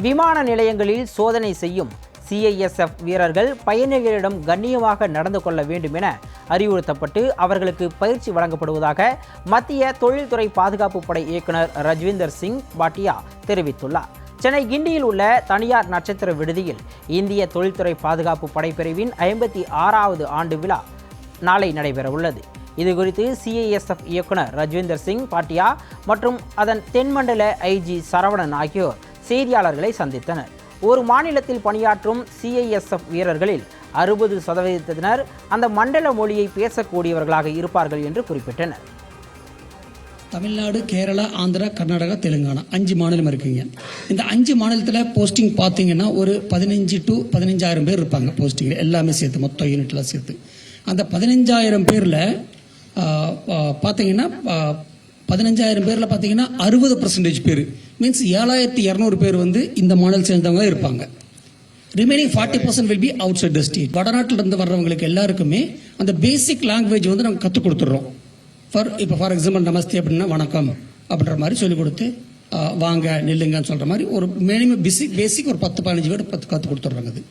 விமான நிலையங்களில் சோதனை செய்யும் சிஐஎஸ்எஃப் வீரர்கள் பயணிகளிடம் கண்ணியமாக நடந்து கொள்ள வேண்டும் என அறிவுறுத்தப்பட்டு அவர்களுக்கு பயிற்சி வழங்கப்படுவதாக மத்திய தொழில்துறை பாதுகாப்பு படை இயக்குனர் ரஜ்விந்தர் சிங் பாட்டியா தெரிவித்துள்ளார். சென்னை கிண்டியில் உள்ள தனியார் நட்சத்திர விடுதியில் இந்திய தொழில்துறை பாதுகாப்பு படைப்பிரிவின் ஐம்பத்தி ஆறாவது ஆண்டு விழா நாளை நடைபெறவுள்ளது. இதுகுறித்து சிஐஎஸ்எஃப் இயக்குனர் ரஜ்விந்தர் சிங் பாட்டியா மற்றும் அதன் தென்மண்டல ஐஜி சரவணன் ஆகியோர் செய்தியாளர்களை சந்தித்தனர். ஒரு மாநிலத்தில் பணியாற்றும் சிஐஎஸ்எஃப் வீரர்களில் அறுபது சதவீதத்தினர் அந்த மண்டல மொழியை பேசக்கூடியவர்களாக இருப்பார்கள் என்று குறிப்பிட்டனர். தமிழ்நாடு கேரளா ஆந்திரா கர்நாடகா தெலுங்கானா அஞ்சு மாநிலம் இருக்குங்க. இந்த அஞ்சு மாநிலத்தில் போஸ்டிங் பார்த்தீங்கன்னா ஒரு பதினஞ்சு டு பதினஞ்சாயிரம் பேர் இருப்பாங்க போஸ்டிங்கில் எல்லாமே சேர்த்து மொத்த யூனிட்லாம் சேர்த்து. அந்த பதினஞ்சாயிரம் பேரில் பார்த்தீங்கன்னா பதினஞ்சாயிரம் பேரில் பார்த்தீங்கன்னா அறுபது பர்சன்டேஜ் பேர். மீன்ஸ் ஏழாயிரத்தி இரநூறு பேர் வந்து இந்த மாநிலம் சேர்ந்தவங்க இருப்பாங்க. Remaining forty percent will be outside the state வடநாட்டில் இருந்து வர்றவங்களுக்கு எல்லாருக்குமே அந்த பேசிக் லாங்குவேஜ் வந்து நாங்கள் கற்றுக் கொடுத்துட்றோம். ஃபார் இப்போ ஃபார் எக்ஸாம்பிள் நமஸ்தே அப்படின்னா வணக்கம் அப்படின்ற மாதிரி சொல்லிக் கொடுத்து வாங்க நில்லுங்கன்னு சொல்கிற மாதிரி ஒரு மினிமம் பேசிக் பேசிக் ஒரு பத்து பதினஞ்சு பேர் பத்து கற்றுக் கொடுத்துட்றாங்க அது.